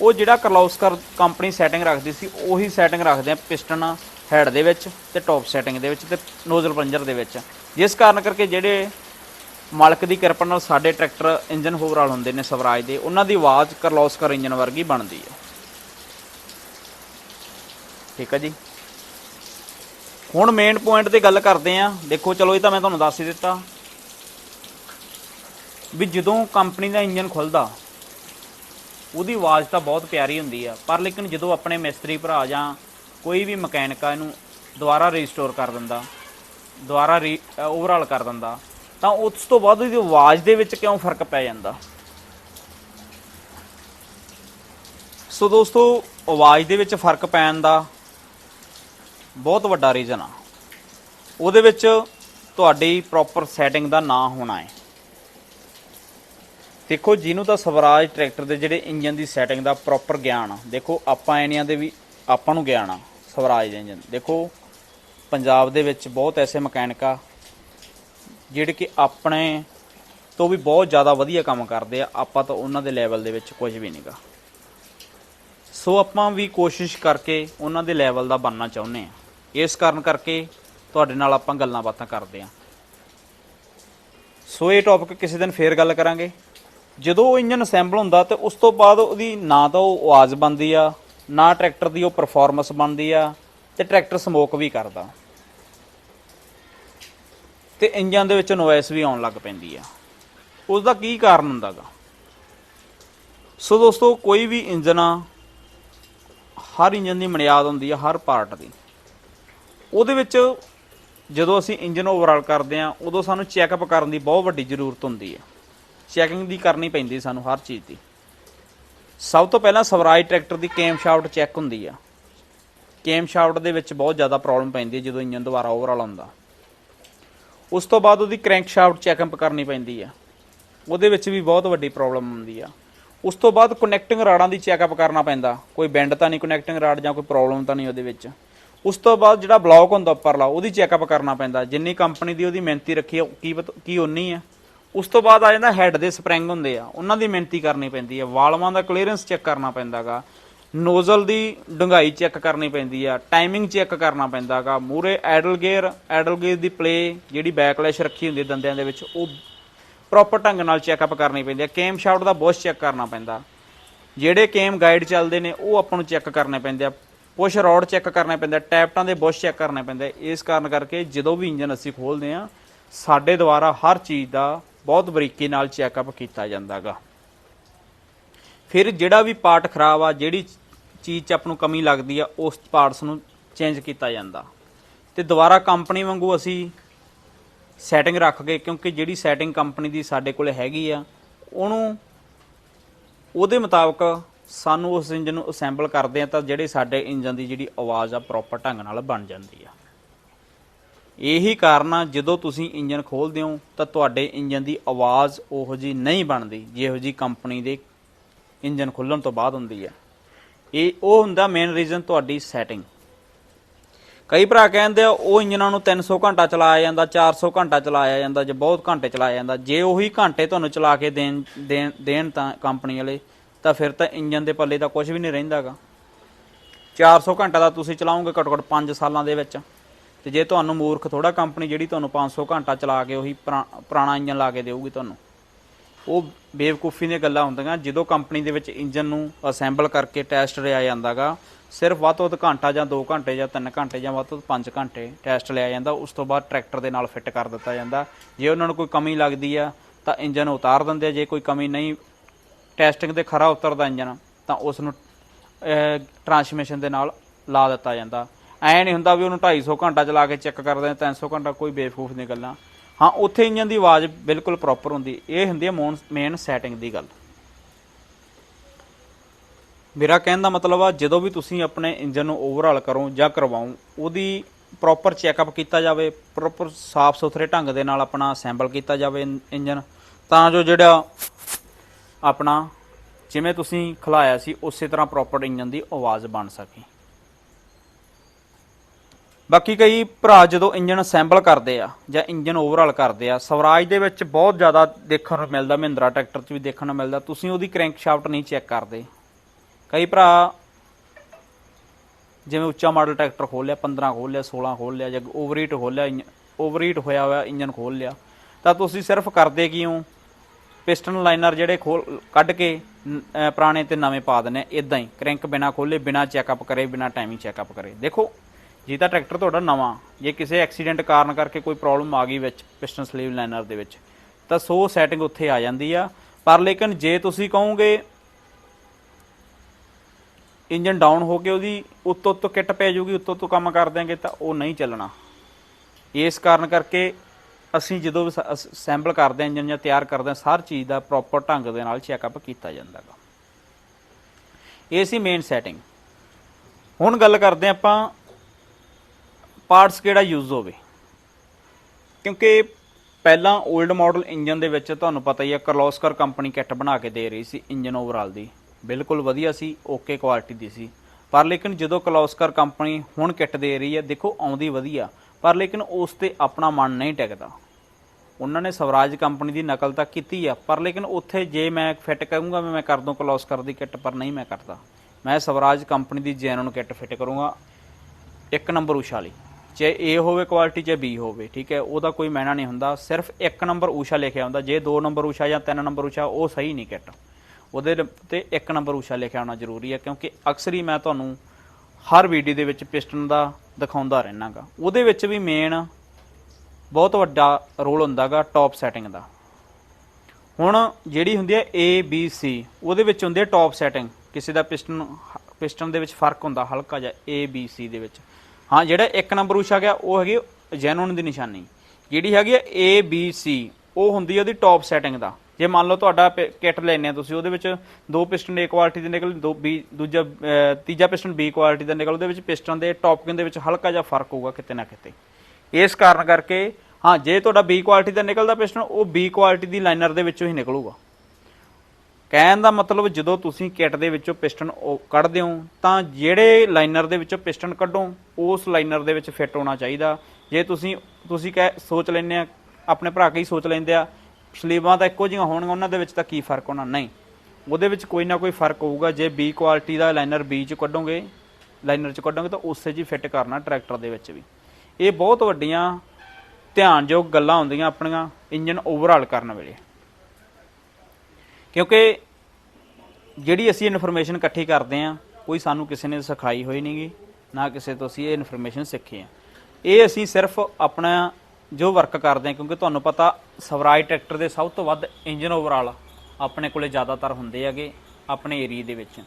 ਉਹ ਜਿਹੜਾ ਕਰਲੌਸਕਰ ਕੰਪਨੀ ਸੈਟਿੰਗ ਰੱਖਦੀ ਸੀ, ਉਹੀ ਸੈਟਿੰਗ ਰੱਖਦੇ ਆ ਪਿਸਟਨ ਹੈਡ ਦੇ ਵਿੱਚ ਤੇ ਟੌਪ ਸੈਟਿੰਗ ਦੇ ਵਿੱਚ ਤੇ ਨੋਜ਼ਲ ਪੰਜਰ ਦੇ ਵਿੱਚ। ਜਿਸ ਕਾਰਨ ਕਰਕੇ ਜਿਹੜੇ ਮਾਲਕ ਦੀ ਕਿਰਪਾ ਨਾਲ ਸਾਡੇ ਟਰੈਕਟਰ ਇੰਜਨ ਓਵਰਆਲ ਹੁੰਦੇ ਨੇ ਸਵਰਾਜ ਦੇ, ਉਹਨਾਂ ਦੀ ਆਵਾਜ਼ ਕਰਲੌਸਕਰ ਇੰਜਨ ਵਰਗੀ ਬਣਦੀ ਹੈ। ਠੀਕ ਹੈ ਜੀ? ਹੁਣ ਮੇਨ ਪੁਆਇੰਟ ਤੇ ਗੱਲ ਕਰਦੇ ਆਂ ਦੇਖੋ, ਚਲੋ ਇਹ ਤਾਂ ਮੈਂ ਤੁਹਾਨੂੰ ਦੱਸ ਹੀ ਦਿੱਤਾ ਵੀ ਜਦੋਂ ਕੰਪਨੀ ਦਾ ਇੰਜਨ ਖੁੱਲਦਾ ਉਹਦੀ ਆਵਾਜ਼ ਤਾਂ ਬਹੁਤ ਪਿਆਰੀ ਹੁੰਦੀ ਆ, ਪਰ ਲੇਕਿਨ ਜਦੋਂ ਆਪਣੇ ਮਿਸਤਰੀ ਭਰਾ ਜਾਂ ਕੋਈ ਵੀ ਮਕੈਨਿਕ ਆ ਇਹਨੂੰ ਦੁਬਾਰਾ ਰੀਸਟੋਰ ਕਰ ਦਿੰਦਾ, ਦੁਬਾਰਾ ਓਵਰਆਲ ਕਰ ਦਿੰਦਾ, ਤਾਂ ਉਸ ਤੋਂ ਬਾਅਦ ਉਹਦੀ ਆਵਾਜ਼ ਦੇ ਵਿੱਚ ਕਿਉਂ ਫ਼ਰਕ ਪੈ ਜਾਂਦਾ? ਸੋ ਦੋਸਤੋ, ਆਵਾਜ਼ ਦੇ ਵਿੱਚ ਫ਼ਰਕ ਪੈਣ ਦਾ ਬਹੁਤ ਵੱਡਾ ਰੀਜ਼ਨ ਆ। ਉਹਦੇ ਵਿੱਚ ਤੁਹਾਡੀ ਪ੍ਰੋਪਰ ਸੈਟਿੰਗ ਦਾ ਨਾ ਹੋਣਾ ਹੈ। ਦੇਖੋ, ਜਿਹਨੂੰ ਤਾਂ ਸਵਰਾਜ ਟਰੈਕਟਰ ਦੇ ਜਿਹੜੇ ਇੰਜਨ ਦੀ ਸੈਟਿੰਗ ਦਾ ਪ੍ਰੋਪਰ ਗਿਆਨ ਆ। ਦੇਖੋ, ਆਪਾਂ ਐਨੀਆਂ ਦੇ ਵੀ ਆਪਾਂ ਨੂੰ ਗਿਆਨ ਆ, ਸਵਰਾਜ ਦੇ ਇੰਜਨ। ਦੇਖੋ, ਪੰਜਾਬ ਦੇ ਵਿੱਚ ਬਹੁਤ ਐਸੇ ਮਕੈਨਿਕ ਆ, ਜਿਹੜੇ ਕਿ ਆਪਣੇ ਤੋਂ ਵੀ ਬਹੁਤ ਜ਼ਿਆਦਾ ਵਧੀਆ ਕੰਮ ਕਰਦੇ ਆ। ਆਪਾਂ ਤਾਂ ਉਹਨਾਂ ਦੇ ਲੈਵਲ ਦੇ ਵਿੱਚ ਕੁਝ ਵੀ ਨਹੀਂਗਾ ਸੋ ਆਪਾਂ ਵੀ ਕੋਸ਼ਿਸ਼ ਕਰਕੇ ਉਹਨਾਂ ਦੇ ਲੈਵਲ ਦਾ ਬਣਨਾ ਚਾਹੁੰਦੇ ਆ। ਇਸ ਕਾਰਨ ਕਰਕੇ ਤੁਹਾਡੇ ਨਾਲ ਆਪਾਂ ਗੱਲਾਂ ਬਾਤਾਂ ਕਰਦੇ ਆ। ਸੋ ਇਹ ਟੌਪਿਕ ਕਿਸੇ ਦਿਨ ਫੇਰ ਗੱਲ ਕਰਾਂਗੇ। ਜਦੋਂ ਉਹ ਇੰਜਨ ਅਸੈਂਬਲ ਹੁੰਦਾ ਤੇ ਉਸ ਤੋਂ ਬਾਅਦ ਉਹਦੀ ਨਾ ਤਾਂ ਉਹ ਆਵਾਜ਼ ਬਣਦੀ ਆ, ਨਾ ਟਰੈਕਟਰ ਦੀ ਉਹ ਪਰਫਾਰਮੈਂਸ ਬਣਦੀ ਆ ਤੇ ਟਰੈਕਟਰ ਸਮੋਕ ਵੀ ਕਰਦਾ। ਤੇ ਇੰਜਨ ਦੇ ਵਿੱਚ ਨੋਇਸ ਵੀ ਆਉਣ ਲੱਗ ਪੈਂਦੀ ਆ। ਉਸ ਦਾ ਕੀ ਕਾਰਨ ਹੁੰਦਾਗਾ? ਸੋ ਦੋਸਤੋ, ਕੋਈ ਵੀ ਇੰਜਨ ਆ, ਹਰ ਇੰਜਨ ਦੀ ਮਨਿਆਦ ਹੁੰਦੀ ਆ, ਹਰ ਪਾਰਟ ਦੀ। ਉਹਦੇ ਵਿੱਚ ਜਦੋਂ ਅਸੀਂ ਇੰਜਨ ਓਵਰਆਲ ਕਰਦੇ ਆ, ਉਦੋਂ ਸਾਨੂੰ ਚੈੱਕਅਪ ਕਰਨ ਦੀ ਬਹੁਤ ਵੱਡੀ ਜ਼ਰੂਰਤ ਹੁੰਦੀ ਹੈ ਚੈਕਿੰਗ ਦੀ ਕਰਨੀ ਪੈਂਦੀ ਸਾਨੂੰ ਹਰ ਚੀਜ਼ ਦੀ। ਸਭ ਤੋਂ ਪਹਿਲਾਂ ਸਵਰਾਜ ਟਰੈਕਟਰ ਦੀ ਕੇਮ ਸ਼ਾਫਟ ਚੈੱਕ ਹੁੰਦੀ ਆ। ਕੇਮ ਸ਼ਾਫਟ ਦੇ ਵਿੱਚ ਬਹੁਤ ਜ਼ਿਆਦਾ ਪ੍ਰੋਬਲਮ ਪੈਂਦੀ ਹੈ ਜਦੋਂ ਇੰਜਨ ਦੁਬਾਰਾ ਓਵਰਆਲ ਆਉਂਦਾ। ਉਸ ਤੋਂ ਬਾਅਦ ਉਹਦੀ ਕ੍ਰੈਂਕ ਸ਼ਾਫਟ ਚੈੱਕਅਪ ਕਰਨੀ ਪੈਂਦੀ ਆ। ਉਹਦੇ ਵਿੱਚ ਵੀ ਬਹੁਤ ਵੱਡੀ ਪ੍ਰੋਬਲਮ ਹੁੰਦੀ ਆ। ਉਸ ਤੋਂ ਬਾਅਦ ਕਨੈਕਟਿੰਗ ਰਾਡਾਂ ਦੀ ਚੈੱਕਅਪ ਕਰਨਾ ਪੈਂਦਾ। ਕੋਈ ਬੈਂਡ ਤਾਂ ਨਹੀਂ ਕਨੈਕਟਿੰਗ ਰਾਡ ਜਾਂ ਕੋਈ ਪ੍ਰੋਬਲਮ ਤਾਂ ਨਹੀਂ ਉਹਦੇ ਵਿੱਚ। ਉਸ ਤੋਂ ਬਾਅਦ ਜਿਹੜਾ ਬਲੌਕ ਹੁੰਦਾ ਉੱਪਰਲਾ, ਉਹਦੀ ਚੈੱਕਅਪ ਕਰਨਾ ਪੈਂਦਾ। ਜਿੰਨੀ ਕੰਪਨੀ ਦੀ ਉਹਦੀ ਮਿਹਨਤੀ ਰੱਖੀ ਆ, ਕੀ ਪਤ- ਕੀ ਉਨੀ ਹੈ ਉਸ ਤੋਂ ਬਾਅਦ ਆ ਜਾਂਦਾ ਹੈੱਡ ਦੇ ਸਪ੍ਰਿੰਗ ਹੁੰਦੇ ਆ। ਉਹਨਾਂ ਦੀ ਮਿਹਨਤੀ ਕਰਨੀ ਪੈਂਦੀ ਆ। ਵਾਲਵਾਂ ਦਾ ਕਲੀਅਰੈਂਸ ਚੈੱਕ ਕਰਨਾ ਪੈਂਦਾਗਾ ਨੋਜ਼ਲ ਦੀ ਡੁੰਗਾਈ ਚੈੱਕ ਕਰਨੀ ਪੈਂਦੀ ਆ। ਟਾਈਮਿੰਗ ਚੈੱਕ ਕਰਨਾ ਪੈਂਦਾਗਾ ਮੂਰੇ ਐਡਲ ਗੇਅਰ ਐਡਲ ਗੇਅਰ ਦੀ ਪਲੇ ਜਿਹੜੀ ਬੈਕਲੈਸ਼ ਰੱਖੀ ਹੁੰਦੀ ਦੰਦਿਆਂ ਦੇ ਵਿੱਚ, ਉਹ ਪ੍ਰੋਪਰ ਢੰਗ ਨਾਲ ਚੈੱਕਅਪ ਕਰਨੀ ਪੈਂਦੀ ਆ। ਕੇਮ ਸ਼ਾਫਟ ਦਾ ਬੁਸ਼ ਚੈੱਕ ਕਰਨਾ ਪੈਂਦਾ। ਜਿਹੜੇ ਕੇਮ ਗਾਈਡ ਚੱਲਦੇ ਨੇ, ਉਹ ਆਪਾਂ ਨੂੰ ਚੈੱਕ ਕਰਨੇ ਪੈਂਦੇ ਆ। ਪੁਸ਼ ਰੋਡ ਚੈੱਕ ਕਰਨੇ ਪੈਂਦੇ ਟੈਪਟਾਂ ਦੇ ਬੁਸ਼ ਚੈੱਕ ਕਰਨੇ ਪੈਂਦੇ ਇਸ ਕਾਰਨ ਕਰਕੇ ਜਦੋਂ ਵੀ ਇੰਜਨ ਅਸੀਂ ਖੋਲਦੇ ਆ, ਸਾਡੇ ਦੁਆਰਾ ਹਰ ਚੀਜ਼ ਦਾ ਬਹੁਤ ਬਰੀਕੀ ਨਾਲ ਚੈੱਕਅਪ ਕੀਤਾ ਜਾਂਦਾਗਾ। ਫਿਰ ਜਿਹੜਾ ਵੀ ਪਾਰਟ ਖਰਾਬ ਆ, ਜਿਹੜੀ ਚੀਜ਼ 'ਚ ਆਪ ਨੂੰ ਕਮੀ ਲੱਗਦੀ ਆ, ਉਸ ਪਾਰਟਸ ਨੂੰ ਚੇਂਜ ਕੀਤਾ ਜਾਂਦਾ। ਤੇ ਦੁਬਾਰਾ ਕੰਪਨੀ ਵਾਂਗੂ ਅਸੀਂ ਸੈਟਿੰਗ ਰੱਖ ਕੇ, ਕਿਉਂਕਿ ਜਿਹੜੀ ਸੈਟਿੰਗ ਕੰਪਨੀ ਦੀ ਸਾਡੇ ਕੋਲ ਹੈਗੀ ਆ, ਉਹਨੂੰ, ਉਹਦੇ ਮੁਤਾਬਕ ਸਾਨੂੰ ਉਸ ਇੰਜਨ ਨੂੰ ਅਸੈਂਬਲ ਕਰਦੇ ਆ ਤਾਂ ਜਿਹੜੇ ਸਾਡੇ ਇੰਜਨ ਦੀ ਜਿਹੜੀ ਆਵਾਜ਼ ਆ, ਪ੍ਰੋਪਰ ਢੰਗ ਨਾਲ ਬਣ ਜਾਂਦੀ ਆ। ਇਹੀ ਕਾਰਨ ਆ, ਜਦੋਂ ਤੁਸੀਂ ਇੰਜਨ ਖੋਲਦੇ ਹੋ, ਤਾਂ ਤੁਹਾਡੇ ਇੰਜਨ ਦੀ ਆਵਾਜ਼ ਉਹੋ ਜੀ ਨਹੀਂ ਬਣਦੀ, ਜਿਹੋ ਜੀ ਕੰਪਨੀ ਦੇ ਇੰਜਨ ਖੁੱਲਣ ਤੋਂ ਬਾਅਦ ਹੁੰਦੀ ਹੈ ਇਹ, ਉਹ ਹੁੰਦਾ ਮੇਨ ਰੀਜ਼ਨ ਤੁਹਾਡੀ ਸੈਟਿੰਗ ਕਈ ਭਰਾ ਕਹਿੰਦੇ ਆ, ਉਹ ਇੰਜਨਾਂ ਨੂੰ 300 ਘੰਟਾ ਚਲਾਇਆ ਜਾਂਦਾ 400 ਘੰਟਾ ਚਲਾਇਆ ਜਾਂਦਾ, ਜੇ ਬਹੁਤ ਘੰਟੇ ਚਲਾਇਆ ਜਾਂਦਾ। ਜੇ ਉਹੀ ਘੰਟੇ ਤੁਹਾਨੂੰ ਚਲਾ ਕੇ ਦੇਣ, ਦੇਣ- ਦੇਣ ਤਾਂ ਕੰਪਨੀ ਵਾਲੇ, ਤਾਂ ਫਿਰ ਤਾਂ ਇੰਜਨ ਦੇ ਪੱਲੇ ਤਾਂ ਕੁਝ ਵੀ ਨਹੀਂ ਰਹਿੰਦਾਗਾ। 400 ਘੰਟਾ ਦਾ ਤੁਸੀਂ ਚਲਾਉਂਗੇ ਘੱਟੋ ਘੱਟ 5 ਸਾਲਾਂ ਦੇ ਵਿੱਚ। ਤੇ ਜੇ ਤੁਹਾਨੂੰ ਮੂਰਖ ਥੋੜਾ ਕੰਪਨੀ ਜਿਹੜੀ ਤੁਹਾਨੂੰ 500 ਘੰਟਾ ਚਲਾ ਕੇ ਉਹੀ ਪੁਰਾ- ਪੁਰਾਣਾ ਇੰਜਨ ਲਾ ਕੇ ਦੇਊਗੀ ਤੁਹਾਨੂੰ। ਉਹ ਬੇਵਕੂਫੀ ਦੀਆਂ ਗੱਲਾਂ ਹੁੰਦੀਆਂ, ਜਦੋਂ ਕੰਪਨੀ ਦੇ ਵਿੱਚ ਇੰਜਨ ਨੂੰ ਅਸੈਂਬਲ ਕਰਕੇ ਟੈਸਟ ਲਿਆ ਜਾਂਦਾਗਾ, ਸਿਰਫ ਵੱਧ ਤੋਂ ਵੱਧ ਘੰਟਾ ਜਾਂ 2 ਘੰਟੇ ਜਾਂ 3 ਘੰਟੇ ਜਾਂ ਵੱਧ ਤੋਂ ਵੱਧ 5 ਘੰਟੇ ਟੈਸਟ ਲਿਆ ਜਾਂਦਾ, ਉਸ ਤੋਂ ਬਾਅਦ ਟਰੈਕਟਰ ਦੇ ਨਾਲ ਫਿੱਟ ਕਰ ਦਿੱਤਾ ਜਾਂਦਾ। ਜੇ ਉਹਨਾਂ ਨੂੰ ਕੋਈ ਕਮੀ ਲੱਗਦੀ ਆ, ਤਾਂ ਇੰਜਨ ਉਤਾਰ ਦਿੰਦੇ ਜੇ ਕੋਈ ਕਮੀ ਨਹੀਂ, ਟੈਸਟਿੰਗ ਦੇ ਖਰਾ ਉਤਰਦਾ ਇੰਜਨ, ਤਾਂ ਉਸ ਨੂੰ ਟਰਾਂਸਮਿਸ਼ਨ ਦੇ ਨਾਲ ਲਾ ਦਿੱਤਾ ਜਾਂਦਾ। ਐ ਨਹੀਂ ਹੁੰਦਾ ਵੀ ਉਹਨੂੰ 250 ਘੰਟਾ ਚਲਾ ਕੇ ਚੈੱਕ ਕਰਦੇ ਆ 300 ਘੰਟਾ ਕੋਈ ਬੇਵਕੂਫ ਦੀਆਂ ਗੱਲਾਂ। ਹਾਂ, ਉੱਥੇ ਇੰਜਨ ਦੀ ਆਵਾਜ਼ ਬਿਲਕੁਲ ਪ੍ਰੋਪਰ ਹੁੰਦੀ। ਇਹ ਹੁੰਦੀ ਹੈ ਮੇਨ ਸੈਟਿੰਗ ਦੀ ਗੱਲ। ਮੇਰਾ ਕਹਿਣ ਦਾ ਮਤਲਬ ਆ, ਜਦੋਂ ਵੀ ਤੁਸੀਂ ਆਪਣੇ ਇੰਜਨ ਨੂੰ ਓਵਰਹਾਲ ਕਰੋ ਜਾਂ ਕਰਵਾਓ, ਉਹਦੀ ਪ੍ਰੋਪਰ ਚੈੱਕਅਪ ਕੀਤਾ ਜਾਵੇ ਪ੍ਰੋਪਰ ਸਾਫ਼ ਸੁਥਰੇ ਢੰਗ ਦੇ ਨਾਲ ਆਪਣਾ ਅਸੈਂਬਲ ਕੀਤਾ ਜਾਵੇ ਇੰ- ਇੰਜਨ ਤਾਂ ਜੋ ਜਿਹੜਾ ਆਪਣਾ ਜਿਵੇਂ ਤੁਸੀਂ ਖਲਾਇਆ ਸੀ, ਉਸੇ ਤਰ੍ਹਾਂ ਪ੍ਰੋਪਰ ਇੰਜਨ ਦੀ ਆਵਾਜ਼ ਬਣ ਸਕੇ। ਬਾਕੀ ਕਈ ਭਰਾ ਜਦੋਂ ਇੰਜਨ ਅਸੈਂਬਲ ਕਰਦੇ ਆ ਜਾਂ ਇੰਜਨ ਓਵਰਆਲ ਕਰਦੇ ਆ, ਸਵਰਾਜ ਦੇ ਵਿੱਚ ਬਹੁਤ ਜ਼ਿਆਦਾ ਦੇਖਣ ਨੂੰ ਮਿਲਦਾ, ਮਹਿੰਦਰਾ ਟਰੈਕਟਰ 'ਚ ਵੀ ਦੇਖਣ ਨੂੰ ਮਿਲਦਾ। ਤੁਸੀਂ ਉਹਦੀ ਕ੍ਰੈਂਕ ਸ਼ਾਫਟ ਨਹੀਂ ਚੈੱਕ ਕਰਦੇ। ਕਈ ਭਰਾ ਜਿਵੇਂ ਉੱਚਾ ਮਾਡਲ ਟਰੈਕਟਰ ਖੋਲ ਲਿਆ 15 ਖੋਲ ਲਿਆ 16 ਖੋਲ ਲਿਆ ਜਾਂ ਓਵਰਹੀਟ ਖੋਲ ਲਿਆ ਓਵਰਹੀਟ ਹੋਇਆ ਹੋਇਆ ਇੰਜਨ ਖੋਲ ਲਿਆ। ਤਾਂ ਤੁਸੀਂ ਸਿਰਫ ਕਰਦੇ ਕਿਉਂ? ਪਿਸਟਨ ਲਾਈਨਰ ਜਿਹੜੇ ਖੋਲ, ਕੱਢ ਕੇ ਪੁਰਾਣੇ ਤੇ ਨਵੇਂ ਪਾ ਦਿੰਦੇ ਇਦਾਂ ਹੀ। ਕ੍ਰੈਂਕ ਬਿਨਾ ਖੋਲੇ ਬਿਨਾ ਚੈੱਕਅਪ ਕਰੇ, ਬਿਨਾ ਟਾਈਮਿੰਗ ਚੈੱਕਅਪ ਕਰੇ। ਦੇਖੋ ਜੇ ਤਾਂ ਟਰੈਕਟਰ ਤੁਹਾਡਾ ਨਵਾਂ, ਜੇ ਕਿਸੇ ਐਕਸੀਡੈਂਟ ਕਾਰਨ ਕਰਕੇ ਕੋਈ ਪ੍ਰੋਬਲਮ ਆ ਗਈ ਵਿੱਚ, ਪਿਸਟਨ ਸਲੀਵ ਲਾਈਨਰ ਦੇ ਵਿੱਚ, ਤਾਂ ਸੋ ਸੈਟਿੰਗ ਉੱਥੇ ਆ ਜਾਂਦੀ ਆ। ਪਰ ਲੇਕਿਨ ਜੇ ਤੁਸੀਂ ਕਹੋਗੇ ਇੰਜਨ ਡਾਊਨ ਹੋ ਕੇ ਉਹਦੀ ਉੱਤੋਂ ਉੱਤੋਂ ਕਿੱਟ ਪੈ ਜਾਊਗੀ ਉੱਤੋਂ ਤੋਂ ਕੰਮ ਕਰ ਦਿਆਂਗੇ, ਤਾਂ ਉਹ ਨਹੀਂ ਚੱਲਣਾ। ਇਸ ਕਾਰਨ ਕਰਕੇ ਅਸੀਂ ਜਦੋਂ ਵੀ ਸੈਂਪਲ ਕਰਦੇ ਹਾਂ ਇੰਜਨ ਜਾਂ ਤਿਆਰ ਕਰਦੇ ਹਾਂ, ਸਾਰ ਚੀਜ਼ ਦਾ ਪ੍ਰੋਪਰ ਢੰਗ ਦੇ ਨਾਲ ਚੈੱਕਅਪ ਕੀਤਾ ਜਾਂਦਾ ਗਾ। ਇਹ ਸੀ ਮੇਨ ਸੈਟਿੰਗ ਹੁਣ ਗੱਲ ਕਰਦੇ ਹਾਂ ਆਪਾਂ ਪਾਰਟਸ ਕਿਹੜਾ ਯੂਜ਼ ਹੋਵੇ? ਕਿਉਂਕਿ ਪਹਿਲਾਂ 올ਡ ਮਾਡਲ ਇੰਜਨ ਦੇ ਵਿੱਚ ਤੁਹਾਨੂੰ ਪਤਾ ਹੀ ਹੈ ਕਰਲੋਸਕਰ ਕੰਪਨੀ ਕਿੱਟ ਬਣਾ ਕੇ ਦੇ ਰਹੀ ਸੀ ਇੰਜਨ ਓਵਰਆਲ ਦੀ। ਬਿਲਕੁਲ ਵਧੀਆ ਸੀ ਓਕੇ ਕੁਆਲਿਟੀ ਦੀ ਸੀ। ਪਰ ਲੇਕਿਨ ਜਦੋਂ ਕਰਲੋਸਕਰ ਕੰਪਨੀ ਹੁਣ ਕਿੱਟ ਦੇ ਰਹੀ ਹੈ ਦੇਖੋ ਆਉਂਦੀ ਵਧੀਆ, ਪਰ ਲੇਕਿਨ ਉਸ ਤੇ ਆਪਣਾ ਮਨ ਨਹੀਂ ਟਿਕਦਾ। ਉਹਨਾਂ ਨੇ ਸਵਰਾਜ ਕੰਪਨੀ ਦੀ ਨਕਲ ਤਾਂ ਕੀਤੀ ਆ, ਪਰ ਲੇਕਿਨ ਉੱਥੇ ਜੇ ਮੈਂ ਫਿੱਟ ਕਰੂੰਗਾ, ਮੈਂ ਕਰ ਦੂੰ ਕਰਲੋਸਕਰ ਦੀ ਕਿੱਟ ਪਰ ਨਹੀਂ ਮੈਂ ਕਰਦਾ। ਮੈਂ ਸਵਰਾਜ ਕੰਪਨੀ ਦੀ ਜੈਨੂਨ ਕਿੱਟ ਫਿੱਟ ਕਰੂੰਗਾ। ਇੱਕ ਨੰਬਰ ਊਸ਼ਾ ਚਾਹੇ A ਹੋਵੇ ਕੁਆਲਿਟੀ ਚਾਹੇ B ਹੋਵੇ, ਠੀਕ ਹੈ? ਉਹਦਾ ਕੋਈ ਮੈਨਾ ਨਹੀਂ ਹੁੰਦਾ। ਸਿਰਫ ਇੱਕ ਨੰਬਰ ਊਸ਼ਾ ਲਿਖਿਆ ਹੁੰਦਾ। ਜੇ ਦੋ ਨੰਬਰ ਊਸ਼ਾ ਜਾਂ ਤਿੰਨ ਨੰਬਰ ਊਸ਼ਾ, ਉਹ ਸਹੀ ਨਹੀਂ ਕਿੱਟ। ਉਹਦੇ ਤੇ ਇੱਕ ਨੰਬਰ ਊਸ਼ਾ ਲਿਖਿਆ ਹੋਣਾ ਜ਼ਰੂਰੀ ਹੈ, ਕਿਉਂਕਿ ਅਕਸਰ ਹੀ ਮੈਂ ਤੁਹਾਨੂੰ ਹਰ ਵੀਡੀਓ ਦੇ ਵਿੱਚ ਪਿਸਟਨ ਦਾ ਦਿਖਾਉਂਦਾ ਰਹਿਣਾਗਾ ਉਹਦੇ ਵਿੱਚ ਵੀ ਮੇਨ ਬਹੁਤ ਵੱਡਾ ਰੋਲ ਹੁੰਦਾਗਾ ਟੌਪ ਸੈਟਿੰਗ ਦਾ। ਹੁਣ ਜਿਹੜੀ ਹੁੰਦੀ ਹੈ A, B, C, ਉਹਦੇ ਵਿੱਚ ਹੁੰਦੀ ਹੈ ਟੌਪ ਸੈਟਿੰਗ ਕਿਸੇ ਦਾ ਪਿਸਟਨ ਪਿਸਟਨ ਦੇ ਵਿੱਚ ਫ਼ਰਕ ਹੁੰਦਾ, ਹਲਕਾ ਜਿਹਾ A, B, C ਦੇ ਵਿੱਚ। ਹਾਂ, ਜਿਹੜਾ ਇੱਕ ਨੰਬਰ ਉਸ਼ਾ ਗਿਆ, ਉਹ ਹੈਗੀ ਜੈਨੂਨ ਦੀ ਨਿਸ਼ਾਨੀ। ਜਿਹੜੀ ਹੈਗੀ ਹੈ A, B, C, ਉਹ ਹੁੰਦੀ ਹੈ ਉਹਦੀ ਟੌਪ ਸੈਟਿੰਗ ਦਾ। ਜੇ ਮੰਨ ਲਓ ਤੁਹਾਡਾ ਕਿੱਟ ਲੈਣੇ ਆ ਤੁਸੀਂ, ਉਹਦੇ ਵਿੱਚ ਦੋ ਪਿਸਟਨ ਏ ਕੁਆਲਿਟੀ ਦੇ ਨਿਕਲ ਦੋ ਬੀ ਦੂਜਾ ਤੀਜਾ ਪਿਸਟਨ ਬੀ ਕੁਆਲਿਟੀ ਦਾ ਨਿਕਲ ਉਹਦੇ ਵਿੱਚ ਪਿਸਟਨ ਦੇ ਟੌਪਕਿੰਗ ਦੇ ਵਿੱਚ ਹਲਕਾ ਜਿਹਾ ਫ਼ਰਕ ਹੋਊਗਾ ਕਿਤੇ ਨਾ ਕਿਤੇ। ਇਸ ਕਾਰਨ ਕਰਕੇ, ਹਾਂ, ਜੇ ਤੁਹਾਡਾ ਬੀ ਕੁਆਲਿਟੀ ਦਾ ਨਿਕਲਦਾ ਪਿਸਟਨ ਉਹ ਬੀ ਕੁਆਲਿਟੀ ਦੀ ਲਾਈਨਰ ਦੇ ਵਿੱਚੋਂ ਹੀ ਨਿਕਲੂਗਾ। ਕਹਿਣ ਦਾ ਮਤਲਬ ਜਦੋਂ ਤੁਸੀਂ ਕਿੱਟ ਦੇ ਵਿੱਚੋਂ ਪਿਸਟਨ ਉਹ ਕੱਢਦੇ ਹੋ, ਤਾਂ ਜਿਹੜੇ ਲਾਈਨਰ ਦੇ ਵਿੱਚੋਂ ਪਿਸਟਨ ਕੱਢੋ, ਉਸ ਲਾਈਨਰ ਦੇ ਵਿੱਚ ਫਿੱਟ ਹੋਣਾ ਚਾਹੀਦਾ। ਜੇ ਤੁਸੀਂ ਤੁਸੀਂ ਕਹਿ, ਸੋਚ ਲੈਂਦੇ ਆ, ਆਪਣੇ ਭਰਾ ਕਈ ਸੋਚ ਲੈਂਦੇ ਆ ਸਲੀਵਾਂ ਤਾਂ ਇੱਕੋ ਜਿਹੀਆਂ ਹੋਣਗੀਆਂ, ਉਹਨਾਂ ਦੇ ਵਿੱਚ ਤਾਂ ਕੀ ਫ਼ਰਕ ਹੋਣਾ? ਨਹੀਂ। ਉਹਦੇ ਵਿੱਚ ਕੋਈ ਨਾ ਕੋਈ ਫ਼ਰਕ ਹੋਊਗਾ। ਜੇ B ਕੁਆਲਿਟੀ ਦਾ ਲਾਈਨਰ B ਚ ਕੱਢੋਗੇ, ਲਾਈਨਰ ਚ ਕੱਢੋਗੇ, ਤਾਂ ਉਸੇ 'ਚ ਹੀ ਫਿੱਟ ਕਰਨਾ ਟਰੈਕਟਰ ਦੇ ਵਿੱਚ ਵੀ। ਇਹ ਬਹੁਤ ਵੱਡੀਆਂ ਧਿਆਨਯੋਗ ਗੱਲਾਂ ਹੁੰਦੀਆਂ ਆਪਣੀਆਂ ਇੰਜਨ ਓਵਰਆਲ ਕਰਨ ਵੇਲੇ। ਕਿਉਂਕਿ ਜਿਹੜੀ ਅਸੀਂ ਇਨਫੋਰਮੇਸ਼ਨ ਇਕੱਠੀ ਕਰਦੇ ਆ ਕੋਈ ਸਾਨੂੰ ਕਿਸੇ ਨੇ ਸਿਖਾਈ ਹੋਈ ਨਹੀਂਗੀ ਨਾ ਕਿਸੇ ਤੋਂ ਅਸੀਂ ਇਹ ਇਨਫੋਰਮੇਸ਼ਨ ਸਿੱਖੀ ਆ ਇਹ ਅਸੀਂ ਸਿਰਫ ਆਪਣਾ ਜੋ ਵਰਕ ਕਰਦੇ ਆ ਕਿਉਂਕਿ ਤੁਹਾਨੂੰ ਪਤਾ ਸਵਰਾਜ ਟਰੈਕਟਰ ਦੇ ਸਭ ਤੋਂ ਵੱਧ ਇੰਜਨ ਓਵਰਆਲ ਆਪਣੇ ਕੋਲੇ ਜ਼ਿਆਦਾਤਰ ਹੁੰਦੇ ਹੈਗੇ ਆਪਣੇ ਏਰੀਆ ਦੇ ਵਿੱਚ।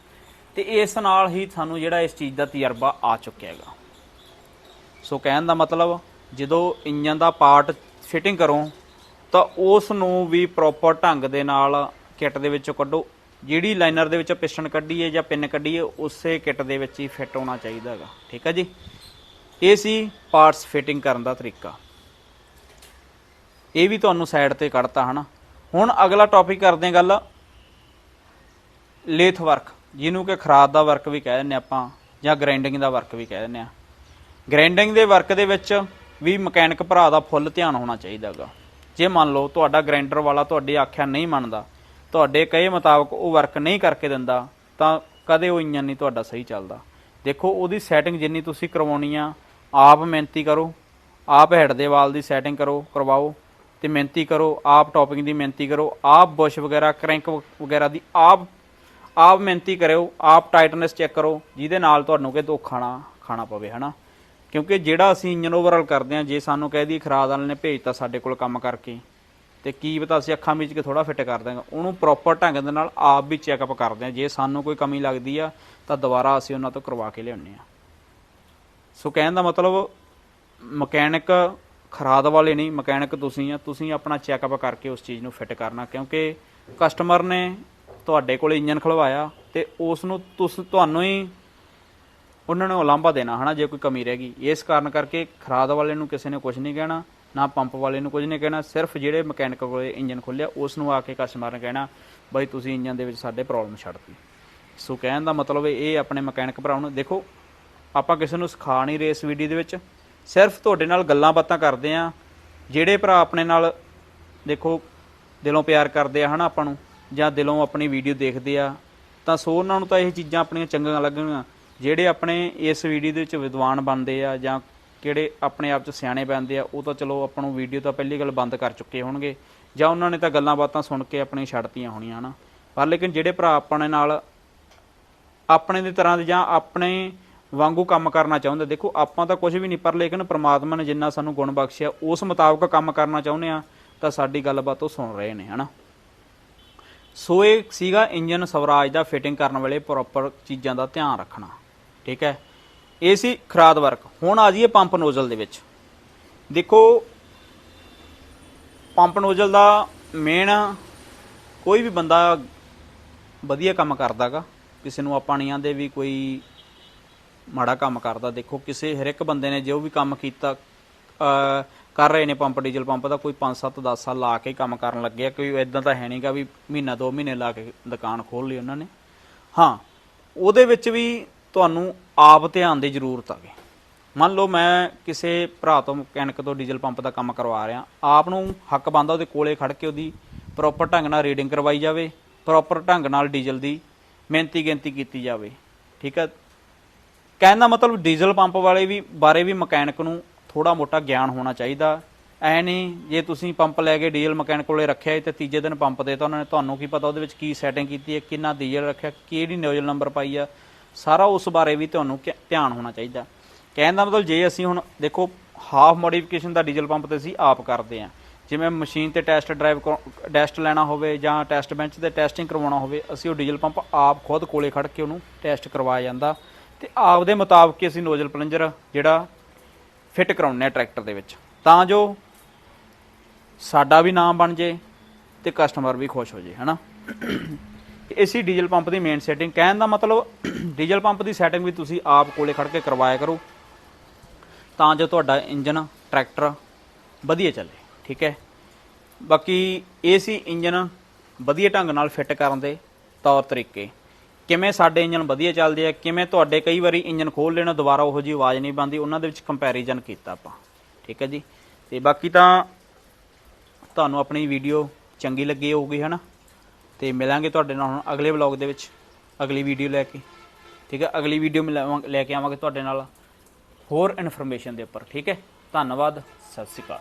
ਤੇ ਇਸ ਨਾਲ ਹੀ ਸਾਨੂੰ ਜਿਹੜਾ ਇਸ ਚੀਜ਼ ਦਾ ਤਜਰਬਾ ਆ ਚੁੱਕਿਆ ਹੈਗਾ। ਸੋ ਕਹਿਣ ਦਾ ਮਤਲਬ, ਜਦੋਂ ਇੰਜਨ ਦਾ ਪਾਰਟ ਫਿਟਿੰਗ ਕਰੋ, ਤਾਂ ਉਸ ਨੂੰ ਵੀ ਪ੍ਰੋਪਰ ਢੰਗ ਦੇ ਨਾਲ ਕਿੱਟ ਦੇ ਵਿੱਚੋਂ ਕੱਢੋ। ਜਿਹੜੀ ਲਾਈਨਰ ਦੇ ਵਿੱਚੋਂ ਪਿਸਟਨ ਕੱਢੀ ਹੈ ਜਾਂ ਪਿੰਨ ਕੱਢੀ ਹੈ ਉਸੇ ਕਿੱਟ ਦੇ ਵਿੱਚ ਹੀ ਫਿੱਟ ਹੋਣਾ ਚਾਹੀਦਾ ਹੈਗਾ। ਠੀਕ ਹੈ ਜੀ? ਇਹ ਸੀ ਪਾਰਟਸ ਫਿਟਿੰਗ ਕਰਨ ਦਾ ਤਰੀਕਾ। ਇਹ ਵੀ ਤੁਹਾਨੂੰ ਸਾਈਡ ਤੇ ਕੱਢਤਾ, ਹਨਾ? ਹੁਣ ਅਗਲਾ ਟੌਪਿਕ ਕਰਦੇ ਹਾਂ ਗੱਲ ਲੇਥ ਵਰਕ। ਜਿਹਨੂੰ ਕਿ ਖਰਾਦ ਦਾ ਵਰਕ ਵੀ ਕਹਿ ਦਿੰਦੇ ਆਪਾਂ, ਜਾਂ ਗ੍ਰਾਈਂਡਿੰਗ ਦਾ ਵਰਕ ਵੀ ਕਹਿ ਦਿੰਦੇ ਆ ਗ੍ਰਾਈਂਡਿੰਗ ਦੇ ਵਰਕ ਦੇ ਵਿੱਚ ਵੀ ਮਕੈਨਿਕ ਭਰਾ ਦਾ ਫੁੱਲ ਧਿਆਨ ਹੋਣਾ ਚਾਹੀਦਾ ਚਾਹੀਦਾਗਾ ਜੇ ਮੰਨ ਲਓ ਤੁਹਾਡਾ ਗ੍ਰਾਈਂਡਰ ਵਾਲਾ ਤੁਹਾਡੀ ਆਖਿਆ ਨਹੀਂ ਮੰਨਦਾ ਤੁਹਾਡੇ ਕਹੇ ਮੁਤਾਬਕ ਉਹ ਵਰਕ ਨਹੀਂ ਕਰਕੇ ਦਿੰਦਾ, ਤਾਂ ਕਦੇ ਉਹ ਇੰਜਨ ਨਹੀਂ ਤੁਹਾਡਾ ਸਹੀ ਚੱਲਦਾ। ਦੇਖੋ, ਉਹਦੀ ਸੈਟਿੰਗ ਜਿੰਨੀ ਤੁਸੀਂ ਕਰਵਾਉਣੀ ਆ, ਆਪ ਮਿਹਨਤੀ ਕਰੋ, ਆਪ ਹੈਡ ਦੇ ਵਾਲ ਦੀ ਸੈਟਿੰਗ ਕਰੋ, ਕਰਵਾਓ, ਤੇ ਮਿਹਨਤੀ ਕਰੋ, ਆਪ ਟੌਪਿੰਗ ਦੀ ਮਿਹਨਤੀ ਕਰੋ, ਆਪ ਬੁਸ਼ ਵਗੈਰਾ ਕ੍ਰੈਂਕ ਵਗੈਰਾ ਦੀ ਆਪ ਆਪ ਮਿਹਨਤੀ ਕਰਿਓ, ਆਪ ਟਾਈਟਨੈਸ ਚੈੱਕ ਕਰੋ, ਜਿਹਦੇ ਨਾਲ ਤੁਹਾਨੂੰ ਕਿ ਦੁੱਖ ਖਾਣਾ ਖਾਣਾ ਪਵੇ, ਹਨਾ? ਕਿਉਂਕਿ ਜਿਹੜਾ ਅਸੀਂ ਇੰਜਨ ਓਵਰਆਲ ਕਰਦੇ ਆ, ਜੇ ਸਾਨੂੰ ਕਹਿ ਦੀ ਖਰਾਦ ਵਾਲੇ ਨੇ ਭੇਜਤਾ ਸਾਡੇ ਕੋਲ ਕੰਮ ਕਰਕੇ ਤੇ ਕੀ ਪਤਾ ਅਸੀਂ ਅੱਖਾਂ ਵਿੱਚ ਕੇ ਥੋੜਾ ਫਿੱਟ ਕਰ ਦਾਂਗੇ ਉਹਨੂੰ ਪ੍ਰੋਪਰ ਢੰਗ ਦੇ ਨਾਲ ਆਪ ਵੀ ਚੈੱਕਅਪ ਕਰਦੇ ਆ ਜੇ ਸਾਨੂੰ ਕੋਈ ਕਮੀ ਲੱਗਦੀ ਆ, ਤਾਂ ਦੁਬਾਰਾ ਅਸੀਂ ਉਹਨਾਂ ਤੋਂ ਕਰਵਾ ਕੇ ਲਿਆਉਂਦੇ ਆ ਸੋ ਕਹਿਣ ਦਾ ਮਤਲਬ, ਮਕੈਨਿਕ ਖਰਾਦ ਵਾਲੇ ਨਹੀਂ, ਮਕੈਨਿਕ ਤੁਸੀਂ ਆ, ਤੁਸੀਂ ਆਪਣਾ ਚੈੱਕਅਪ ਕਰਕੇ ਉਸ ਚੀਜ਼ ਨੂੰ ਫਿੱਟ ਕਰਨਾ। ਕਿਉਂਕਿ ਕਸਟਮਰ ਨੇ ਤੁਹਾਡੇ ਕੋਲ ਇੰਜਨ ਖਲਵਾਇਆ ਤੇ ਉਸ ਨੂੰ ਤੁਸੀਂ, ਤੁਹਾਨੂੰ ਹੀ ਉਹਨਾਂ ਨੂੰ ਉਲਾਂਭਾ ਦੇਣਾ, ਹਨਾ, ਜੇ ਕੋਈ ਕਮੀ ਰਹਿ ਗਈ। ਇਸ ਕਾਰਨ ਕਰਕੇ ਖਰਾਦ ਵਾਲੇ ਨੂੰ ਕਿਸੇ ਨੇ ਕੁਝ ਨਹੀਂ ਕਹਿਣਾ। ਨਾ ਪੰਪ ਵਾਲੇ ਨੂੰ ਕੁਝ ਨਹੀਂ ਕਹਿਣਾ, ਸਿਰਫ ਜਿਹੜੇ ਮਕੈਨਿਕ ਕੋਲੇ ਇੰਜਨ ਖੁੱਲਿਆ ਉਸ ਨੂੰ ਆ ਕੇ ਕਸਟਮਰ ਨੇ ਕਹਿਣਾ, ਬਾਈ ਤੁਸੀਂ ਇੰਜਨ ਦੇ ਵਿੱਚ ਸਾਡੇ ਪ੍ਰੋਬਲਮ ਛੱਡਤੀ। ਸੋ ਕਹਿਣ ਦਾ ਮਤਲਬ ਇਹ ਆਪਣੇ ਮਕੈਨਿਕ ਭਰਾ ਨੂੰ, ਦੇਖੋ, ਆਪਾਂ ਕਿਸੇ ਨੂੰ ਸਿਖਾ ਨਹੀਂ ਰਹੇ ਇਸ ਵੀਡੀਓ ਦੇ ਵਿੱਚ। ਸਿਰਫ ਤੁਹਾਡੇ ਨਾਲ ਗੱਲਾਂ ਬਾਤਾਂ ਕਰਦੇ ਆ। ਜਿਹੜੇ ਭਰਾ ਆਪਣੇ ਨਾਲ, ਦੇਖੋ, ਦਿਲੋਂ ਪਿਆਰ ਕਰਦੇ ਆ, ਹਨਾ ਆਪਾਂ ਨੂੰ, ਜਾਂ ਦਿਲੋਂ ਆਪਣੀ ਵੀਡੀਓ ਦੇਖਦੇ ਆ, ਤਾਂ ਸੋ ਉਹਨਾਂ ਨੂੰ ਤਾਂ ਇਹ ਚੀਜ਼ਾਂ ਆਪਣੀਆਂ ਚੰਗੀਆਂ ਲੱਗਣਗੀਆਂ। ਜਿਹੜੇ ਆਪਣੇ ਇਸ ਵੀਡੀਓ ਦੇ ਵਿੱਚ ਵਿਦਵਾਨ ਬਣਦੇ ਆ ਜਾਂ ਕਿਹੜੇ ਆਪਣੇ ਆਪ 'ਚ ਸਿਆਣੇ ਬਣਦੇ ਆ, ਉਹ ਤਾਂ ਚਲੋ ਆਪਾਂ ਨੂੰ ਵੀਡੀਓ ਤਾਂ ਪਹਿਲੀ ਗੱਲ ਬੰਦ ਕਰ ਚੁੱਕੇ ਹੋਣਗੇ। ਜਾਂ ਉਹਨਾਂ ਨੇ ਤਾਂ ਗੱਲਾਂ ਬਾਤਾਂ ਸੁਣ ਕੇ ਆਪਣੀ ਛੱਡਤੀਆਂ ਹੋਣੀਆਂ, ਹਨਾ? ਪਰ ਲੇਕਿਨ ਜਿਹੜੇ ਭਰਾ ਆਪਣੇ ਨਾਲ ਆਪਣੇ ਦੀ ਤਰ੍ਹਾਂ ਦੇ ਜਾਂ ਆਪਣੇ ਵਾਂਗੂ ਕੰਮ ਕਰਨਾ ਚਾਹੁੰਦੇ, ਦੇਖੋ ਆਪਾਂ ਤਾਂ ਕੁਝ ਵੀ ਨਹੀਂ, ਪਰ ਲੇਕਿਨ ਪ੍ਰਮਾਤਮਾ ਨੇ ਜਿੰਨਾ ਸਾਨੂੰ ਗੁਣ ਬਖਸ਼ਿਆ, ਉਸ ਮੁਤਾਬਕ ਕੰਮ ਕਰਨਾ ਚਾਹੁੰਦੇ ਆ, ਤਾਂ ਸਾਡੀ ਗੱਲਬਾਤ ਉਹ ਸੁਣ ਰਹੇ ਨੇ, ਹਨਾ? ਸੋ ਇਹ ਸੀਗਾ ਇੰਜਨ ਸਵਰਾਜ ਦਾ ਫਿਟਿੰਗ ਕਰਨ ਵੇਲੇ ਪ੍ਰੋਪਰ ਚੀਜ਼ਾਂ ਦਾ ਧਿਆਨ ਰੱਖਣਾ, ਠੀਕ ਹੈ? ਇਹ ਸੀ ਖਰਾਦ ਵਰਕ। ਹੁਣ ਆ ਜਾਈਏ ਪੰਪ ਨੋਜ਼ਲ ਦੇ ਵਿੱਚ। ਦੇਖੋ, ਪੰਪ ਨੋਜ਼ਲ ਦਾ ਮੇਨ ਕੋਈ ਵੀ ਬੰਦਾ ਵਧੀਆ ਕੰਮ ਕਰਦਾਗਾ। ਕਿਸੇ ਨੂੰ ਆਪਾਂ ਨਹੀਂ ਆਂਦੇ ਵੀ ਕੋਈ ਮਾੜਾ ਕੰਮ ਕਰਦਾ। ਦੇਖੋ, ਕਿਸੇ ਹਰ ਇੱਕ ਬੰਦੇ ਨੇ ਜੋ ਵੀ ਕੰਮ ਕੀਤਾ ਕਰ ਰਹੇ ਨੇ ਪੰਪ, ਡੀਜ਼ਲ ਪੰਪ ਦਾ ਕੋਈ 5 7 10 ਸਾਲ ਲਾ ਕੇ ਕੰਮ ਕਰਨ ਲੱਗਿਆ ਕੋਈ ਇਦਾਂ ਤਾਂ ਹੈ ਨਹੀਂਗਾ ਵੀ ਮਹੀਨਾ, ਦੋ ਮਹੀਨੇ ਲਾ ਕੇ ਦੁਕਾਨ ਖੋਲ ਲਈ ਉਹਨਾਂ ਨੇ। ਹਾਂ, ਉਹਦੇ ਵਿੱਚ ਵੀ ਤੁਹਾਨੂੰ ਆਪ ਧਿਆਨ ਦੀ ਜ਼ਰੂਰਤ ਆਵੇ। ਮੰਨ ਲਓ ਮੈਂ ਕਿਸੇ ਭਰਾ ਤੋਂ ਮਕੈਨਿਕ ਤੋਂ ਡੀਜ਼ਲ ਪੰਪ ਦਾ ਕੰਮ ਕਰਵਾ ਰਿਹਾ, ਆਪ ਨੂੰ ਹੱਕ ਬੰਦਾ ਉਹਦੇ ਕੋਲੇ ਖੜ ਕੇ ਉਹਦੀ ਪ੍ਰੋਪਰ ਢੰਗ ਨਾਲ ਰੀਡਿੰਗ ਕਰਵਾਈ ਜਾਵੇ ਪ੍ਰੋਪਰ ਢੰਗ ਨਾਲ ਡੀਜ਼ਲ ਦੀ ਮਿਹਨਤੀ ਗਿਣਤੀ ਕੀਤੀ ਜਾਵੇ, ਠੀਕ ਹੈ ਕਹਿਣ ਦਾ ਮਤਲਬ ਡੀਜ਼ਲ ਪੰਪ ਵਾਲੇ ਵੀ, ਬਾਰੇ ਵੀ ਮਕੈਨਿਕ ਨੂੰ ਥੋੜਾ ਮੋਟਾ ਗਿਆਨ ਹੋਣਾ ਚਾਹੀਦਾ। ਐ ਨਹੀਂ, ਜੇ ਤੁਸੀਂ ਪੰਪ ਲੈ ਕੇ ਡੀਜ਼ਲ ਮਕੈਨਿਕ ਕੋਲੇ ਰੱਖਿਆ ਹੈ ਤੇ ਤੀਜੇ ਦਿਨ ਪੰਪ ਦੇਤਾ ਉਹਨਾਂ ਨੇ, ਤੁਹਾਨੂੰ ਕੀ ਪਤਾ ਉਹਦੇ ਵਿੱਚ ਕੀ ਸੈਟਿੰਗ ਕੀਤੀ ਹੈ ਕਿੰਨਾ ਡੀਜ਼ਲ ਰੱਖਿਆ, ਕਿਹੜੀ ਨੋਜ਼ਲ ਨੰਬਰ ਪਾਈ ਆ ਸਾਰਾ ਉਸ ਬਾਰੇ ਵੀ ਤੁਹਾਨੂੰ ਧਿ- ਧਿਆਨ ਹੋਣਾ ਚਾਹੀਦਾ। ਕਹਿਣ ਦਾ ਮਤਲਬ ਜੇ ਅਸੀਂ ਹੁਣ ਦੇਖੋ ਹਾਫ ਮੋਡੀਫਿਕੇਸ਼ਨ ਦਾ ਡੀਜ਼ਲ ਪੰਪ ਤੇ ਅਸੀਂ ਆਪ ਕਰਦੇ ਆ ਜਿਵੇਂ ਮਸ਼ੀਨ ਤੇ ਟੈਸਟ ਡਰਾਈਵ ਟੈਸਟ ਲੈਣਾ ਹੋਵੇ ਜਾਂ ਟੈਸਟ ਬੈਂਚ ਤੇ ਟੈਸਟਿੰਗ ਕਰਵਾਉਣਾ ਹੋਵੇ, ਅਸੀਂ ਉਹ ਡੀਜ਼ਲ ਪੰਪ ਆਪ ਖੁਦ ਕੋਲੇ ਖੜ ਕੇ ਉਹਨੂੰ ਟੈਸਟ ਕਰਵਾਇਆ ਜਾਂਦਾ। ਤੇ ਆਪ ਦੇ ਮੁਤਾਬਕ ਅਸੀਂ ਨੋਜ਼ਲ ਪਲੰਜਰ ਜਿਹੜਾ ਫਿੱਟ ਕਰਾਉਂਦੇ ਆ ਟਰੈਕਟਰ ਦੇ ਵਿੱਚ। ਤਾਂ ਜੋ ਸਾਡਾ ਵੀ ਨਾਮ ਬਣ ਜੇ ਤੇ ਕਸਟਮਰ ਵੀ ਖੁਸ਼ ਹੋ ਜੇ, ਹਨਾ? ਇਸੀ ਡੀਜ਼ਲ ਪੰਪ ਦੀ ਮੇਨ ਸੈਟਿੰਗ ਕਹਿਣ ਦਾ ਮਤਲਬ, ਡੀਜ਼ਲ ਪੰਪ ਦੀ ਸੈਟਿੰਗ ਵੀ ਤੁਸੀਂ ਆਪ ਕੋਲੇ ਖੜ ਕੇ ਕਰਵਾਇਆ ਕਰੋ। ਤਾਂ ਜੋ ਤੁਹਾਡਾ ਇੰਜਨ, ਟਰੈਕਟਰ ਵਧੀਆ ਚੱਲੇ, ਠੀਕ ਹੈ? ਬਾਕੀ ਇਹ ਸੀ ਇੰਜਨ ਵਧੀਆ ਢੰਗ ਨਾਲ ਫਿੱਟ ਕਰਨ ਦੇ ਤੌਰ ਤਰੀਕੇ। ਕਿਵੇਂ ਸਾਡੇ ਇੰਜਨ ਵਧੀਆ ਚੱਲਦੇ ਆ, ਕਿਵੇਂ ਤੁਹਾਡੇ ਕਈ ਵਾਰੀ ਇੰਜਨ ਖੋਲ ਲੈਣਾ, ਦੁਬਾਰਾ ਉਹੋ ਜੀ ਆਵਾਜ਼ ਨਹੀਂ ਬੰਦੀ ਉਹਨਾਂ ਦੇ ਵਿੱਚ ਕੰਪੈਰੀਜ਼ਨ ਕੀਤਾ ਆਪਾਂ, ਠੀਕ ਹੈ ਜੀ? ਤੇ ਬਾਕੀ ਤਾਂ ਤੁਹਾਨੂੰ ਆਪਣੀ ਵੀਡੀਓ ਚੰਗੀ ਲੱਗੀ ਹੋਊਗੀ ਹਨਾ ਤੇ ਮਿਲਾਂਗੇ ਤੁਹਾਡੇ ਨਾਲ ਹੁਣ ਅਗਲੇ ਵਲੌਗ ਦੇ ਵਿੱਚ, ਅਗਲੀ ਵੀਡੀਓ ਲੈ ਕੇ। ਠੀਕ ਹੈ ਅਗਲੀ ਵੀਡੀਓ ਲੈ ਕੇ ਆਵਾਂਗੇ ਤੁਹਾਡੇ ਨਾਲ ਹੋਰ ਇਨਫੋਰਮੇਸ਼ਨ ਦੇ ਉੱਪਰ। ਠੀਕ ਹੈ? ਧੰਨਵਾਦ। ਸਤਿ ਸ਼੍ਰੀ ਅਕਾਲ।